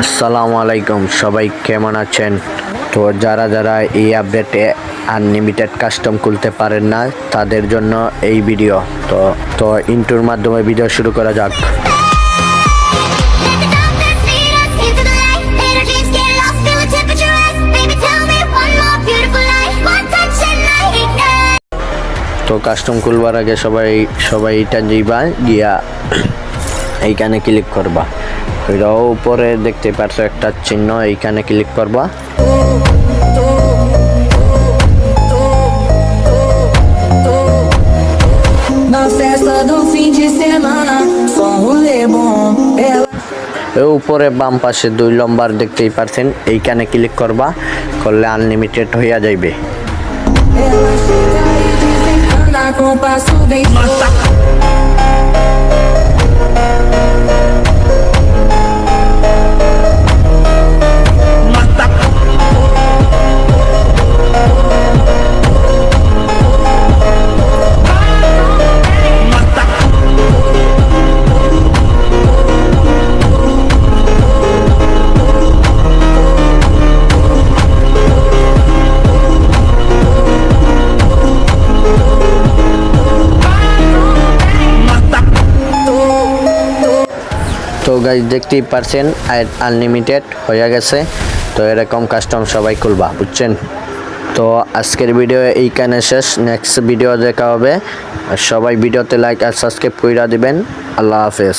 আসসালামু আলাইকুম। সবাই কেমন আছেন? তো যারা যারা এই আপডেটে আনলিমিটেড কাস্টম খুলতে পারেন না, তাদের জন্য এই ভিডিও তো তো ইন্টুর মাধ্যমে ভিডিও শুরু করা যাক। তো কাস্টম খুলবার আগে সবাই সবাই এটা টানজিবা গিয়া এইখানে ক্লিক করবা। এটাও উপরে দেখতে পাচ্ছ একটা চিহ্ন, এইখানে ক্লিক করবা। উপরে বাম পাশে দুই লম্বার দেখতেই পারছেন, এইখানে ক্লিক করবা, করলে আনলিমিটেড হইয়া যাইবে। তো গাইজ দেখতেই পারছেন আনলিমিটেড হয়ে গেছে। তো এরকম কাস্টম সবাই খুলবা, বুঝছেন? তো আজকের ভিডিও এইখানে শেষ নেক্সট ভিডিও দেখা হবে। সবাই ভিডিওতে লাইক আর সাবস্ক্রাইব করে দিবেন। আল্লাহ হাফেজ।